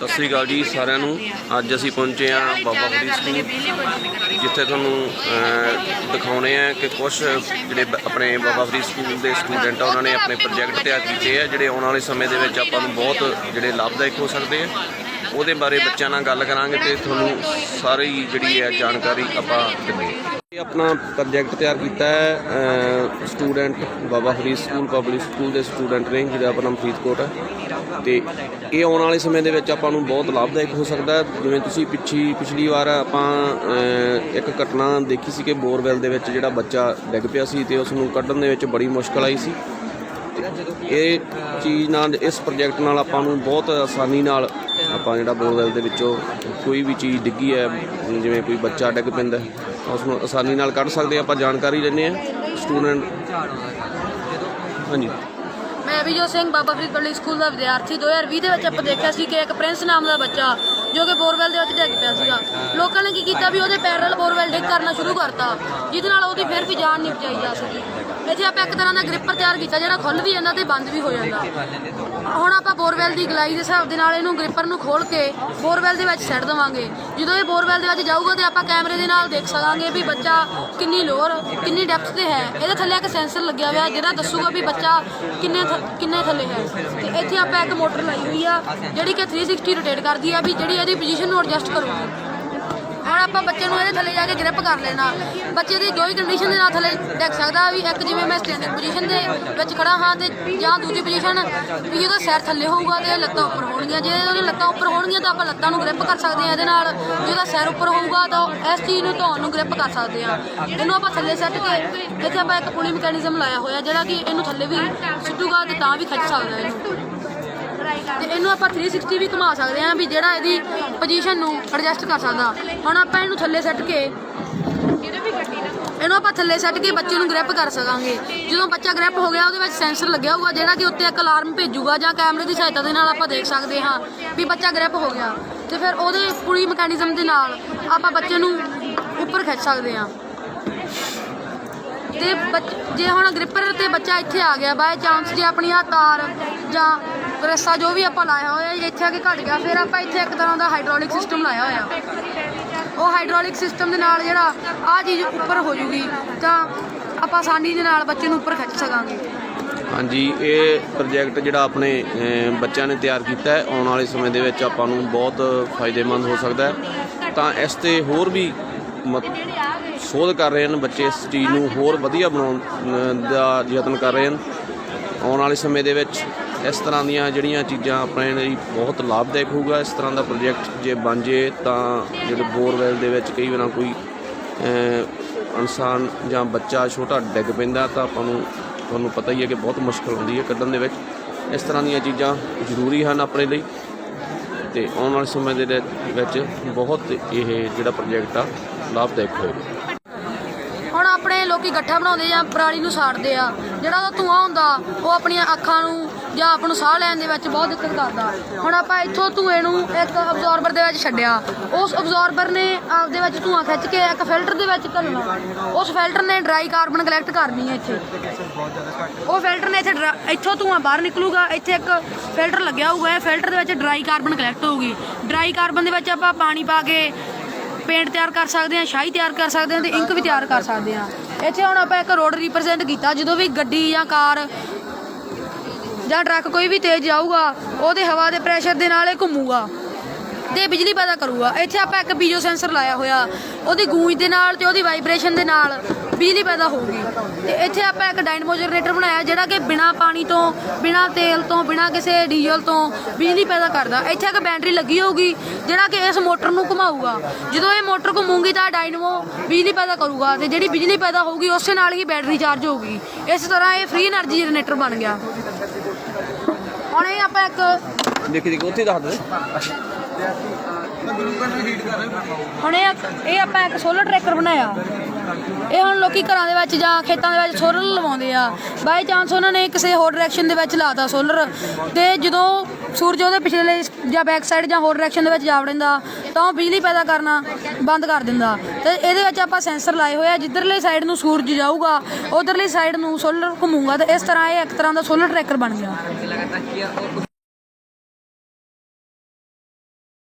ਸਤਿ ਸ੍ਰੀ ਅਕਾਲ ਜੀ ਸਾਰਿਆਂ ਨੂੰ। ਅੱਜ ਅਸੀਂ ਪਹੁੰਚੇ ਹਾਂ ਬਾਬਾ ਫਰੀਦ ਸਕੂਲ ਜਿੱਥੇ ਤੁਹਾਨੂੰ ਦਿਖਾਉਣੇ ਆ ਕਿ ਕੁਝ ਜਿਹੜੇ ਆਪਣੇ ਬਾਬਾ ਫਰੀਦ ਸਕੂਲ ਦੇ ਸਟੂਡੈਂਟ ਆ ਉਹਨਾਂ ਨੇ ਆਪਣੇ ਪ੍ਰੋਜੈਕਟ ਤਿਆਰ ਕੀਤੇ ਆ ਜਿਹੜੇ ਆਉਣ ਵਾਲੇ ਸਮੇਂ ਦੇ ਵਿੱਚ ਆਪਾਂ ਨੂੰ ਬਹੁਤ ਜਿਹੜੇ ਲਾਭਦਾਇਕ ਹੋ ਸਕਦੇ ਆ। ਉਹਦੇ ਬਾਰੇ ਬੱਚਿਆਂ ਨਾਲ ਗੱਲ ਕਰਾਂਗੇ ਤੇ ਤੁਹਾਨੂੰ ਸਾਰੀ ਜਿਹੜੀ ਹੈ ਜਾਣਕਾਰੀ ਆਪਾਂ ਇਹ ਆਪਣਾ ਪ੍ਰੋਜੈਕਟ ਤਿਆਰ ਕੀਤਾ ਹੈ student Baba Farid school public school ਦੇ ਸਟੂਡੈਂਟ ਨੇ, ਜਿਹਦਾ ਆਪਣਾ ਨਾਮ ਫਰੀਦਕੋਟ ਹੈ। ਤੇ ਇਹ ਆਉਣ ਵਾਲੇ ਸਮੇਂ ਦੇ ਵਿੱਚ ਆਪਾਂ ਨੂੰ ਬਹੁਤ ਲਾਭਦਾਇਕ ਹੋ ਸਕਦਾ ਜਿਵੇਂ ਤੁਸੀਂ ਪਿੱਛੀ, ਪਿਛਲੀ ਵਾਰ ਆਪਾਂ ਇੱਕ ਘਟਨਾ ਦੇਖੀ ਸੀ ਕਿ ਬੋਰਵੈਲ ਦੇ ਵਿੱਚ ਜਿਹੜਾ ਬੱਚਾ ਡਿੱਗ ਪਿਆ ਸੀ ਤੇ ਉਸ ਨੂੰ ਕੱਢਣ ਦੇ ਵਿੱਚ ਬੜੀ ਮੁਸ਼ਕਲ ਆਈ ਸੀ। ਇਹ ਚੀਜ਼ ਨਾਲ, ਇਸ ਪ੍ਰੋਜੈਕਟ ਨਾਲ ਆਪਾਂ ਨੂੰ ਬਹੁਤ ਆਸਾਨੀ ਨਾਲ ਆਪਾਂ ਜਿਹੜਾ ਬੋਰਵੈਲ ਦੇ ਵਿੱਚੋਂ ਕੋਈ ਵੀ ਚੀਜ਼ ਡਿੱਗੀ ਹੈ, ਜਿਵੇਂ ਕੋਈ ਬੱਚਾ ਡਿੱਗ ਪੈਂਦਾ ਉਸ ਨੂੰ ਆਸਾਨੀ ਨਾਲ ਕੱਢ ਸਕਦੇ ਹਾਂ। ਆਪਾਂ ਜਾਣਕਾਰੀ ਲੈਂਦੇ ਆ ਸਟੂਡੈਂਟ ਹਾਂਜੀ ਮੈਂ ਵਿਜੋ ਸਿੰਘ, ਬਾਬਾ ਫਰੀਦ ਪਬਲਿਕ ਸਕੂਲ ਦਾ ਵਿਦਿਆਰਥੀ 2020 ਦੇ ਵਿੱਚ ਆਪਾਂ ਦੇਖਿਆ ਸੀ ਕਿ ਇੱਕ ਪ੍ਰਿੰਸ ਨਾਮ ਦਾ ਬੱਚਾ ਜੋ ਕਿ ਬੋਰਵੈਲ ਦੇ ਵਿੱਚ ਡਿੱਗ ਪਿਆ ਸੀਗਾ। ਲੋਕਾਂ ਨੇ ਕੀ ਕੀਤਾ ਵੀ ਉਹਦੇ ਪੈਰਲ ਬੋਰਵੈਲ ਡਿੱਗ ਕਰਨਾ ਸ਼ੁਰੂ ਕਰਤਾ, ਜਿਹਦੇ ਨਾਲ ਉਹਦੀ ਫਿਰ ਵੀ ਜਾਨ ਨਹੀਂ ਬਚਾਈ ਜਾ ਸਕੀ। ਇੱਥੇ ਆਪਾਂ ਇੱਕ ਤਰ੍ਹਾਂ ਦਾ ਗ੍ਰਿਪਰ ਤਿਆਰ ਕੀਤਾ, ਜਿਹੜਾ ਖੁੱਲ ਵੀ ਜਾਂਦਾ ਤੇ ਬੰਦ ਵੀ ਹੋ ਜਾਂਦਾ। ਹੁਣ ਆਪਾਂ ਬੋਰਵੈਲ ਦੀ ਗਲਾਈ ਦੇ ਹਿਸਾਬ ਦੇ ਨਾਲ ਇਹਨੂੰ ਗ੍ਰਿਪਰ ਨੂੰ ਖੋਲ ਕੇ ਬੋਰਵੈਲ ਦੇ ਵਿੱਚ ਛੱਡ ਦੇਵਾਂਗੇ। ਜਦੋਂ ਇਹ ਬੋਰਵੈਲ ਦੇ ਵਿੱਚ ਜਾਊਗਾ ਤੇ ਆਪਾਂ ਕੈਮਰੇ ਦੇ ਨਾਲ ਦੇਖ ਸਕਾਂਗੇ ਵੀ ਬੱਚਾ ਕਿੰਨੀ ਲੋਅਰ ਕਿੰਨੀ ਡੈਪਥ ਤੇ ਹੈ। ਇਹਦੇ ਥੱਲੇ ਇੱਕ ਸੈਂਸਰ ਲੱਗਿਆ ਹੋਇਆ ਜਿਹੜਾ ਦੱਸੂਗਾ ਵੀ ਬੱਚਾ ਕਿੰਨੇ ਕਿੰਨੇ ਥੱਲੇ ਹੈ। ਤੇ ਇੱਥੇ ਆਪਾਂ ਇੱਕ ਮੋਟਰ ਲਾਈ ਹੋਈ ਆ, ਜਿਹੜੀ ਕਿ 360 ਰੋਟੇਟ ਕਰਦੀ ਆ, ਵੀ ਜਿਹੜੀ ਇਹਦੀ ਪੋਜੀਸ਼ਨ ਨੂੰ ਐਡਜਸਟ ਕਰੂਗੀ ਹੁਣ ਆਪਾਂ ਬੱਚੇ ਨੂੰ ਇਹਦੇ ਥੱਲੇ ਜਾ ਕੇ ਗ੍ਰਿਪ ਕਰ ਲੈਣਾ। ਬੱਚੇ ਦੀ ਜੋ ਵੀ ਕੰਡੀਸ਼ਨ ਦੇ ਨਾਲ ਥੱਲੇ ਡਿੱਗ ਸਕਦਾ ਵੀ ਇੱਕ ਜਿਵੇਂ ਮੈਂ ਸਟੈਂਡਿੰਗ ਪੋਜੀਸ਼ਨ ਦੇ ਵਿੱਚ ਖੜਾ ਹਾਂ ਤੇ ਜਾਂ ਦੂਜੀ ਪੋਜੀਸ਼ਨ ਵੀ ਜਦੋਂ ਸਿਰ ਥੱਲੇ ਹੋਊਗਾ ਤੇ ਲੱਤਾਂ ਉੱਪਰ ਹੋਣਗੀਆਂ। ਜੇ ਉਹਦੀਆਂ ਲੱਤਾਂ ਉੱਪਰ ਹੋਣਗੀਆਂ ਤਾਂ ਆਪਾਂ ਲੱਤਾਂ ਨੂੰ ਗ੍ਰਿਪ ਕਰ ਸਕਦੇ ਹਾਂ। ਇਹਦੇ ਨਾਲ ਜਿਹਦਾ ਸਿਰ ਉੱਪਰ ਹੋਊਗਾ ਤਾਂ ਇਸ ਚੀਜ਼ ਨੂੰ ਧੌਣ ਨੂੰ ਗ੍ਰਿਪ ਕਰ ਸਕਦੇ ਹਾਂ। ਇਹਨੂੰ ਆਪਾਂ ਥੱਲੇ ਸੱਟ ਕੇ ਇੱਥੇ ਆਪਾਂ ਇੱਕ ਪੁਲੀ ਮੈਕੈਨਿਜ਼ਮ ਲਾਇਆ ਹੋਇਆ, ਜਿਹੜਾ ਕਿ ਇਹਨੂੰ ਥੱਲੇ ਵੀ ਸੁੱਟੂਗਾ ਤੇ ਤਾਂ ਵੀ ਖਿੱਚ ਸਕਦਾ ਇਹਨੂੰ। ਤੇ ਇਹਨੂੰ ਆਪਾਂ 360 ਵੀ ਘੁਮਾ ਸਕਦੇ ਹਾਂ ਵੀ ਜਿਹੜਾ ਇਹਦੀ ਪੋਜੀਸ਼ਨ ਨੂੰ ਐਡਜਸਟ ਕਰ ਸਕਦਾ। ਹੁਣ ਆਪਾਂ ਇਹਨੂੰ ਥੱਲੇ ਸੱਟ ਕੇ ਇਹਨੂੰ ਆਪਾਂ ਥੱਲੇ ਸੱਟ ਕੇ ਬੱਚੇ ਨੂੰ ਗ੍ਰਿਪ ਕਰ ਸਕਾਂਗੇ। ਜਦੋਂ ਬੱਚਾ ਗ੍ਰਿਪ ਹੋ ਗਿਆ, ਉਹਦੇ ਵਿੱਚ ਸੈਂਸਰ ਲੱਗਿਆ ਹੋਊਗਾ, ਜਿਹੜਾ ਕਿ ਉੱਤੇ ਇੱਕ ਅਲਾਰਮ ਭੇਜੂਗਾ ਜਾਂ ਕੈਮਰੇ ਦੀ ਸਹਾਇਤਾ ਦੇ ਨਾਲ ਆਪਾਂ ਦੇਖ ਸਕਦੇ ਹਾਂ ਵੀ ਬੱਚਾ ਗ੍ਰਿਪ ਹੋ ਗਿਆ। ਤੇ ਫਿਰ ਉਹਦੇ ਪੂਰੀ ਮੈਕੈਨਿਜ਼ਮ ਦੇ ਨਾਲ ਆਪਾਂ ਬੱਚੇ ਨੂੰ ਉੱਪਰ ਖਿੱਚ ਸਕਦੇ ਹਾਂ। ਤੇ ਬੱਚ- ਜੇ ਹੁਣ ਗ੍ਰਿਪਰ ਤੇ ਬੱਚਾ ਇੱਥੇ ਆ ਗਿਆ ਬਾਏ ਚਾਂਸ ਜੇ ਆਪਣੀ ਆ ਤਾਰ ਜਾਂ ਰੱਸਾ ਜੋ ਵੀ ਆਪਾਂ ਲਾਇਆ ਹੋਇਆ ਇੱਥੇ ਆ ਕੇ ਘਟ ਗਿਆ। ਫਿਰ ਆਪਾਂ ਇੱਥੇ ਇੱਕ ਤਰ੍ਹਾਂ ਦਾ ਹਾਈਡ੍ਰੋਲਿਕ ਸਿਸਟਮ ਲਾਇਆ ਹੋਇਆ। ਉਹ ਹਾਈਡ੍ਰੋਲਿਕ ਸਿਸਟਮ ਦੇ ਨਾਲ ਜਿਹੜਾ ਆ ਚੀਜ਼ ਉੱਪਰ ਹੋ ਜੂਗੀ, ਤਾਂ ਆਪਾਂ ਆਸਾਨੀ ਦੇ ਨਾਲ ਬੱਚੇ ਨੂੰ ਉੱਪਰ ਖਿੱਚ ਸਕਾਂਗੇ। ਹਾਂਜੀ, ਇਹ ਪ੍ਰੋਜੈਕਟ ਜਿਹੜਾ ਆਪਣੇ ਬੱਚਿਆਂ ਨੇ ਤਿਆਰ ਕੀਤਾ ਹੈ, ਆਉਣ ਵਾਲੇ ਸਮੇਂ ਦੇ ਵਿੱਚ ਆਪਾਂ ਨੂੰ ਬਹੁਤ ਫਾਇਦੇਮੰਦ ਹੋ ਸਕਦਾ ਹੈ। ਤਾਂ ਇਸ ਤੇ ਹੋਰ ਵੀ ਸੋਧ ਕਰ ਰਹੇ ਹਨ ਬੱਚੇ ਇਸ ਚੀਜ਼ ਨੂੰ ਹੋਰ ਵਧੀਆ ਬਣਾਉਣ ਦਾ ਯਤਨ ਕਰ ਰਹੇ ਹਨ। ਆਉਣ ਵਾਲੇ ਸਮੇਂ ਦੇ ਵਿੱਚ ਇਸ ਤਰ੍ਹਾਂ ਦੀਆਂ ਜਿਹੜੀਆਂ ਚੀਜ਼ਾਂ ਆਪਣੇ ਲਈ ਬਹੁਤ ਲਾਭਦਾਇਕ ਹੋਊਗਾ, ਇਸ ਤਰ੍ਹਾਂ ਦਾ ਪ੍ਰੋਜੈਕਟ ਜੇ ਬਣ ਜੇ ਤਾਂ ਜਿਹੜੇ ਬੋਰਵੈਲ ਦੇ ਵਿੱਚ ਕਈ ਵਾਰ ਕੋਈ ਇਨਸਾਨ ਜਾਂ ਬੱਚਾ ਛੋਟਾ ਡਿੱਗ ਪੈਂਦਾ ਤਾਂ ਆਪਾਂ ਨੂੰ ਤੁਹਾਨੂੰ ਪਤਾ ਹੀ ਹੈ ਕਿ ਬਹੁਤ ਮੁਸ਼ਕਲ ਹੁੰਦੀ ਹੈ ਕੱਢਣ ਦੇ ਵਿੱਚ। ਇਸ ਤਰ੍ਹਾਂ ਦੀਆਂ ਚੀਜ਼ਾਂ ਜ਼ਰੂਰੀ ਹਨ ਆਪਣੇ ਲਈ ਤੇ ਆਉਣ ਵਾਲੇ ਸਮੇਂ ਦੇ ਵਿੱਚ ਬਹੁਤ ਇਹ ਜਿਹੜਾ ਪ੍ਰੋਜੈਕਟ ਆ ਲਾਭਦਾਇਕ ਹੋਏਗਾ। ਹੁਣ ਆਪਣੇ ਲੋਕੀ ਗੱਠਾ ਬਣਾਉਂਦੇ ਜਾਂ ਪਰਾਲੀ ਨੂੰ ਸਾੜਦੇ ਆ, ਜਿਹੜਾ ਉਹਦਾ ਧੂਆਂ ਹੁੰਦਾ, ਉਹ ਆਪਣੀਆਂ ਅੱਖਾਂ ਨੂੰ ਜਾਂ ਆਪ ਨੂੰ ਸਾਹ ਲੈਣ ਦੇ ਵਿੱਚ ਬਹੁਤ ਦਿੱਕਤ ਕਰਦਾ। ਹੁਣ ਆਪਾਂ ਇੱਥੋਂ ਧੂਏ ਨੂੰ ਇੱਕ ਅਬਜ਼ੌਰਬਰ ਦੇ ਵਿੱਚ ਛੱਡਿਆ। ਉਸ ਅਬਜ਼ੌਰਬਰ ਨੇ ਆਪਦੇ ਵਿੱਚ ਧੂਆਂ ਖਿੱਚ ਕੇ ਇੱਕ ਫਿਲਟਰ ਦੇ ਵਿੱਚ ਘੱਲਣਾ। ਉਸ ਫਿਲਟਰ ਨੇ ਡਰਾਈ ਕਾਰਬਨ ਕਲੈਕਟ ਕਰਨੀ ਹੈ ਇੱਥੇ। ਉਹ ਫਿਲਟਰ ਨੇ ਇੱਥੇ ਡਰਾ- ਇੱਥੋਂ ਧੂਆਂ ਬਾਹਰ ਨਿਕਲੂਗਾ, ਇੱਥੇ ਇੱਕ ਫਿਲਟਰ ਲੱਗਿਆ ਹੋਊਗਾ, ਇਹ ਫਿਲਟਰ ਦੇ ਵਿੱਚ ਡਰਾਈ ਕਾਰਬਨ ਕਲੈਕਟ ਹੋਊਗੀ। ਡਰਾਈ ਕਾਰਬਨ ਦੇ ਵਿੱਚ ਆਪਾਂ ਪਾਣੀ ਪਾ ਕੇ ਪੇਂਟ ਤਿਆਰ ਕਰ ਸਕਦੇ ਹਾਂ, ਸ਼ਾਹੀ ਤਿਆਰ ਕਰ ਸਕਦੇ ਹਾਂ ਤੇ ਇੰਕ ਵੀ ਤਿਆਰ ਕਰ ਸਕਦੇ ਹਾਂ। ਇੱਥੇ ਹੁਣ ਆਪਾਂ ਇੱਕ ਰੋਡ ਰਿਪਰੈਜ਼ੈਂਟ ਕੀਤਾ, ਜਦੋਂ ਵੀ ਗੱਡੀ ਜਾਂ ਕਾਰ ਜਾਂ ਟਰੱਕ ਕੋਈ ਵੀ ਤੇਜ਼ ਜਾਊਗਾ, ਉਹਦੇ ਹਵਾ ਦੇ ਪ੍ਰੈਸ਼ਰ ਦੇ ਨਾਲ ਇਹ ਘੁੰਮੂਗਾ ਤੇ ਬਿਜਲੀ ਪੈਦਾ ਕਰੂਗਾ। ਇੱਥੇ ਆਪਾਂ ਇੱਕ ਪੀਜੋ ਸੈਂਸਰ ਲਾਇਆ ਹੋਇਆ, ਉਹਦੀ ਗੂੰਜ ਦੇ ਨਾਲ ਤੇ ਉਹਦੀ ਵਾਈਬ੍ਰੇਸ਼ਨ ਦੇ ਨਾਲ ਬਿਜਲੀ ਪੈਦਾ ਹੋਊਗੀ। ਤੇ ਇੱਥੇ ਆਪਾਂ ਇੱਕ ਡਾਇਨਮੋ ਜਨਰੇਟਰ ਬਣਾਇਆ, ਜਿਹੜਾ ਕਿ ਬਿਨਾ ਪਾਣੀ ਤੋਂ, ਬਿਨਾ ਤੇਲ ਤੋਂ, ਬਿਨਾ ਕਿਸੇ ਡੀਜ਼ਲ ਤੋਂ ਬਿਜਲੀ ਪੈਦਾ ਕਰਦਾ। ਇੱਥੇ ਇੱਕ ਬੈਟਰੀ ਲੱਗੀ ਹੋਊਗੀ, ਜਿਹੜਾ ਕਿ ਇਸ ਮੋਟਰ ਨੂੰ ਘੁਮਾਊਗਾ। ਜਦੋਂ ਇਹ ਮੋਟਰ ਘੁੰਮੂਗੀ ਤਾਂ ਡਾਇਨਮੋ ਬਿਜਲੀ ਪੈਦਾ ਕਰੂਗਾ ਤੇ ਜਿਹੜੀ ਬਿਜਲੀ ਪੈਦਾ ਹੋਊਗੀ, ਉਸੇ ਨਾਲ ਹੀ ਬੈਟਰੀ ਚਾਰਜ ਹੋਊਗੀ। ਇਸ ਤਰ੍ਹਾਂ ਇਹ ਫ੍ਰੀ એનર્ਜੀ ਜਨਰੇਟਰ ਬਣ ਗਿਆ। ਹੁਣ ਆਪਾਂ ਇੱਕ। ਦੇਖੀ ਦੇਖੀ ਉੱਥੇ ਦੱਸ ਦੇ ਹੁਣ ਇਹ ਇਹ ਆਪਾਂ ਇੱਕ ਸੋਲਰ ਟਰੈਕਰ ਬਣਾਇਆ। ਇਹ ਹੁਣ ਲੋਕੀ ਘਰਾਂ ਦੇ ਵਿੱਚ ਜਾਂ ਖੇਤਾਂ ਦੇ ਵਿੱਚ ਸੋਲਰ ਲਵਾਉਂਦੇ ਆ। ਬਾਈ ਚਾਂਸ ਉਹਨਾਂ ਨੇ ਕਿਸੇ ਹੋਰ ਡਾਇਰੈਕਸ਼ਨ ਦੇ ਵਿੱਚ ਲਾਤਾ ਸੋਲਰ ਤੇ ਜਦੋਂ ਸੂਰਜ ਉਹਦੇ ਪਿਛਲੇ ਜਾਂ ਬੈਕ ਸਾਈਡ ਜਾਂ ਹੋਰ ਡਾਇਰੈਕਸ਼ਨ ਦੇ ਵਿੱਚ ਜਾ ਵੜਿੰਦਾ, ਤਾਂ ਉਹ ਬਿਜਲੀ ਪੈਦਾ ਕਰਨਾ ਬੰਦ ਕਰ ਦਿੰਦਾ। ਤੇ ਇਹਦੇ ਵਿੱਚ ਆਪਾਂ ਸੈਂਸਰ ਲਾਏ ਹੋਏ ਆ, ਜਿੱਧਰਲੇ ਸਾਈਡ ਨੂੰ ਸੂਰਜ ਜਾਊਗਾ, ਉਧਰਲੀ ਸਾਈਡ ਨੂੰ ਸੋਲਰ ਘੁੰਮੂਗਾ। ਤੇ ਇਸ ਤਰ੍ਹਾਂ ਇਹ ਇੱਕ ਤਰ੍ਹਾਂ ਦਾ ਸੋਲਰ ਟਰੈਕਰ ਬਣ ਗਿਆ।